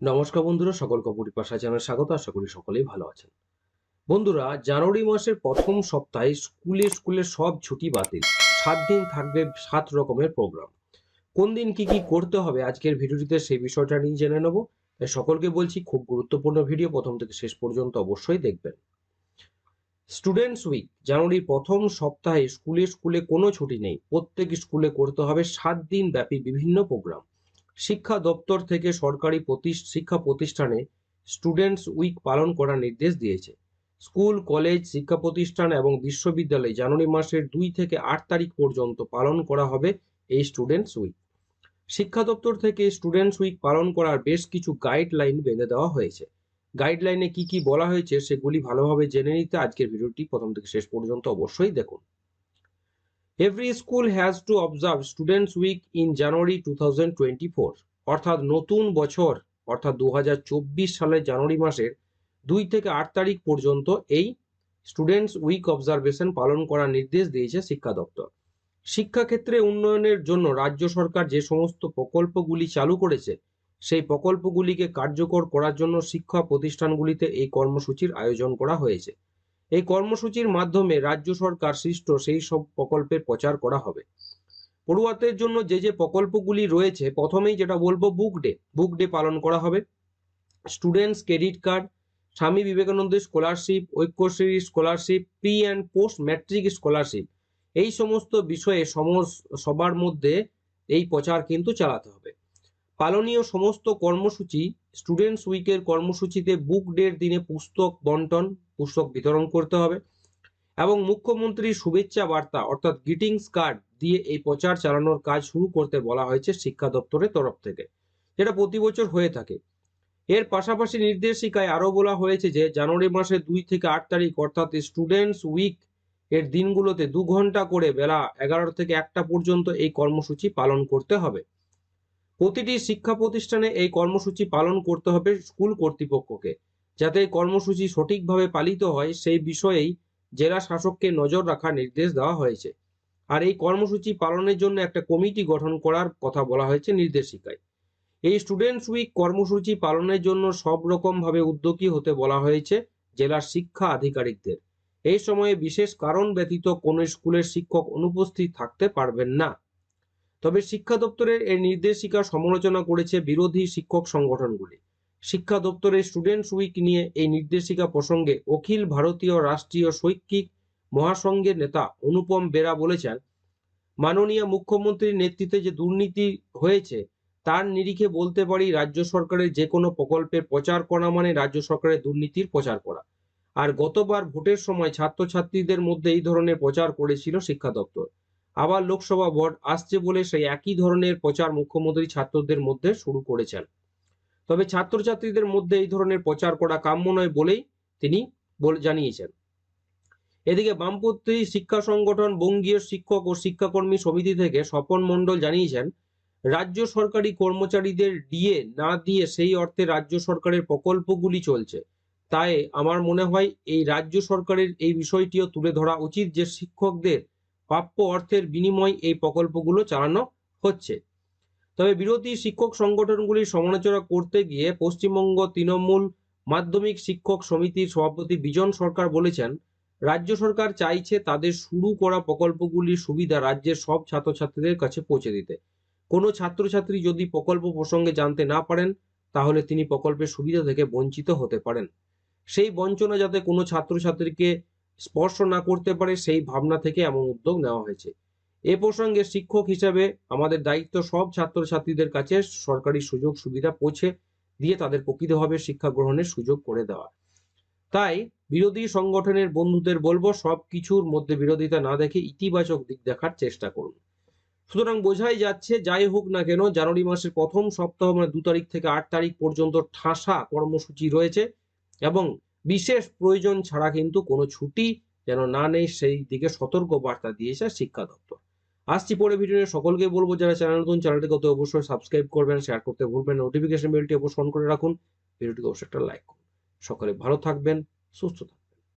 নমস্কার বন্ধুরা, সকল কপুরি পাশা চ্যানেলে স্বাগত, আশা করি সকলেই ভালো আছেন। বন্ধুরা, জানুয়ারি মাসের প্রথম সপ্তাহে স্কুলে স্কুলে সব ছুটি বাতিল। সাত দিন থাকবে সাত রকমের প্রোগ্রাম কোন দিন কি কি করতে হবে আজকের ভিডিওটিতে সেই বিষয়টা নিয়ে জেনে নেব। তাই সকলকে বলছি, খুব গুরুত্বপূর্ণ ভিডিও প্রথম থেকে শেষ পর্যন্ত অবশ্যই দেখবেন। স্টুডেন্টস উইক জানুয়ারির প্রথম সপ্তাহে স্কুলে স্কুলে কোনো ছুটি নেই। প্রত্যেক স্কুলে করতে হবে সাত দিন ব্যাপী বিভিন্ন প্রোগ্রাম শিক্ষা দপ্তর থেকে সরকারি শিক্ষা প্রতিষ্ঠানে স্টুডেন্টস উইক পালন করার নির্দেশ দিয়েছে। স্কুল কলেজ শিক্ষা প্রতিষ্ঠান এবং বিশ্ববিদ্যালয়ে জানুয়ারি মাসের দুই থেকে আট তারিখ পর্যন্ত পালন করা হবে এই স্টুডেন্টস উইক শিক্ষা দপ্তর থেকে স্টুডেন্টস উইক পালন করার বেশ কিছু গাইডলাইন বেঁধে দেওয়া হয়েছে। গাইডলাইনে কি কি বলা হয়েছে সেগুলি ভালোভাবে জেনে নিতে আজকের ভিডিওটি প্রথম থেকে শেষ পর্যন্ত অবশ্যই দেখুন। Every school has to observe students week in January to অর্থাৎ নতুন বছর, অর্থাৎ দু হাজার চব্বিশ সালের জানুয়ারি মাসের দুই থেকে আট তারিখ পর্যন্ত এই স্টুডেন্টস উইক অবজারভেশন পালন করার নির্দেশ দিয়েছে শিক্ষা দপ্তর। শিক্ষাক্ষেত্রে উন্নয়নের জন্য রাজ্য সরকার যে সমস্ত প্রকল্পগুলি চালু করেছে, সেই প্রকল্পগুলিকে কার্যকর করার জন্য শিক্ষা প্রতিষ্ঠানগুলিতে এই কর্মসূচির আয়োজন করা হয়েছে। এই কর্মসূচির মাধ্যমে রাজ্য সরকার সৃষ্ট সেই সব প্রকল্পের প্রচার করা হবে। পড়ুয়াদের জন্য যে যে প্রকল্পগুলি রয়েছে, প্রথমেই যেটা বলব বুক ডে বুক ডে পালন করা হবে। Students credit card Swami Vivekananda scholarship Aikyashree scholarship pre and post matric scholarship এই সমস্ত বিষয়ে সবার মধ্যে এই প্রচার কিন্তু চালাতে হবে। পালনীয় সমস্ত কর্মসূচি স্টুডেন্টস উইকের কর্মসূচিতে বুক ডের দিনে পুস্তক বন্টন, পুস্তক বিতরণ করতে হবে এবং মুখ্যমন্ত্রীর শুভেচ্ছা বার্তা অর্থাৎ গ্রিটিংস কার্ড দিয়ে এই প্রচার চালানোর কাজ শুরু করতে বলা হয়েছে শিক্ষা দপ্তরের তরফ থেকে, যেটা প্রতি বছর হয়ে থাকে। এর পাশাপাশি নির্দেশিকায় আরও বলা হয়েছে যে, জানুয়ারি মাসের দুই থেকে আট তারিখ অর্থাৎ স্টুডেন্টস উইক এর দিনগুলোতে দু ঘণ্টা করে বেলা এগারো থেকে একটা পর্যন্ত এই কর্মসূচি পালন করতে হবে। প্রতিটি শিক্ষা প্রতিষ্ঠানে এই কর্মসূচি পালন করতে হবে স্কুল কর্তৃপক্ষকে। যাতে কর্মসূচি সঠিকভাবে পালিত হয়, সেই বিষয়েই জেলা শাসককে নজর রাখার নির্দেশ দেওয়া হয়েছে। আর এই কর্মসূচি পালনের জন্য একটা কমিটি গঠন করার কথা বলা হয়েছে নির্দেশিকায়। এই স্টুডেন্টস উইক কর্মসূচি পালনের জন্য সব রকম ভাবে উদ্যোগী হতে বলা হয়েছে জেলার শিক্ষা আধিকারিকদের। এই সময়ে বিশেষ কারণ ব্যতীত কোনো স্কুলের শিক্ষক অনুপস্থিত থাকতে পারবেন না। তবে শিক্ষা দপ্তরের এই নির্দেশিকা সমালোচনা করেছে বিরোধী শিক্ষক সংগঠনগুলি। শিক্ষা দপ্তরের স্টুডেন্টস উইক নিয়ে এই নির্দেশিকা প্রসঙ্গে অখিল ভারতীয় রাষ্ট্রীয় শৈক্ষিক মহাসংঘের নেতা অনুপম বেরা বলেছেন, মাননীয় মুখ্যমন্ত্রীর নেতৃত্বে যে দুর্নীতি হয়েছে, তার নিরিখে বলতে পারি রাজ্য সরকারের যে কোনো প্রকল্পের প্রচার করা মানে রাজ্য সরকারের দুর্নীতির প্রচার করা। আর গতবার ভোটের সময় ছাত্রছাত্রীদের মধ্যে এই ধরনের প্রচার করেছিল শিক্ষা দপ্তর। আবার লোকসভা ভোট আসছে বলে সেই একই ধরনের প্রচার মুখ্যমন্ত্রী ছাত্রদের মধ্যে শুরু করেছেন। তবে ছাত্রছাত্রীদের মধ্যে এই ধরনের প্রচার করা কাম্য নয় বলেই তিনি জানিয়েছেন। এদিকে বামপন্থী শিক্ষা সংগঠন, বঙ্গীয় শিক্ষক ও শিক্ষাকর্মী সমিতি থেকে স্বপন মণ্ডল জানিয়েছেন, রাজ্য সরকারি কর্মচারীদের ডিএ না দিয়ে সেই অর্থে রাজ্য সরকারের প্রকল্পগুলি চলছে। তাই আমার মনে হয় এই রাজ্য সরকারের এই বিষয়টিও তুলে ধরা উচিত যে শিক্ষকদের প্রাপ্য অর্থের বিনিময় এই প্রকল্পগুলো চালানো হচ্ছে। তবে বিরোধী শিক্ষক সংগঠনগুলির সমালোচনা করতে গিয়ে পশ্চিমবঙ্গ তৃণমূল মাধ্যমিক শিক্ষক সমিতির সভাপতি বিজন সরকার বলেছেন, রাজ্য সরকার চাইছে তাদের শুরু করা প্রকল্পগুলির সুবিধা রাজ্যের সব ছাত্রছাত্রীদের কাছে পৌঁছে দিতে। কোনো ছাত্রছাত্রী যদি প্রকল্প প্রসঙ্গে জানতে না পারেন, তাহলে তিনি প্রকল্পের সুবিধা থেকে বঞ্চিত হতে পারেন। সেই বঞ্চনা যাতে কোনো ছাত্রছাত্রীকে স্পর্শ না করতে পারে সেই ভাবনা থেকে এমন উদ্যোগ নেওয়া হয়েছে। এ প্রসঙ্গে শিক্ষক হিসাবে আমাদের দায়িত্ব সব ছাত্রছাত্রীদের কাছে সরকারি সুযোগ সুবিধা পৌঁছে দিয়ে তাদের প্রকৃতভাবে শিক্ষা গ্রহণের সুযোগ করে দেওয়া। তাই বিরোধী সংগঠনের বন্ধুদের বলব, সব কিছুর মধ্যে বিরোধিতা না দেখে ইতিবাচক দিক দেখার চেষ্টা করুন। সুতরাং বোঝাই যাচ্ছে, যাই হোক না কেন, জানুয়ারি মাসের প্রথম সপ্তাহ মানে দু তারিখ থেকে আট তারিখ পর্যন্ত ঠাসা কর্মসূচি রয়েছে এবং বিশেষ প্রয়োজন ছাড়া কিন্তু কোনো ছুটি যেন না নেই, সেই দিকে সতর্ক বার্তা দিয়েছে শিক্ষা দপ্তর। আসছি পরে ভিডিও সকলকে বলব, যারা চ্যানেল নতুন চ্যানেলটিকে অত অবশ্যই সাবস্ক্রাইব করবেন শেয়ার করতে ভুলবেন নোটিফিকেশন বেলটি অবশ্যই অন করে রাখুন। ভিডিওটিকে অবশ্যই একটা লাইক করুন। সকলে ভালো থাকবেন, সুস্থ থাকবেন।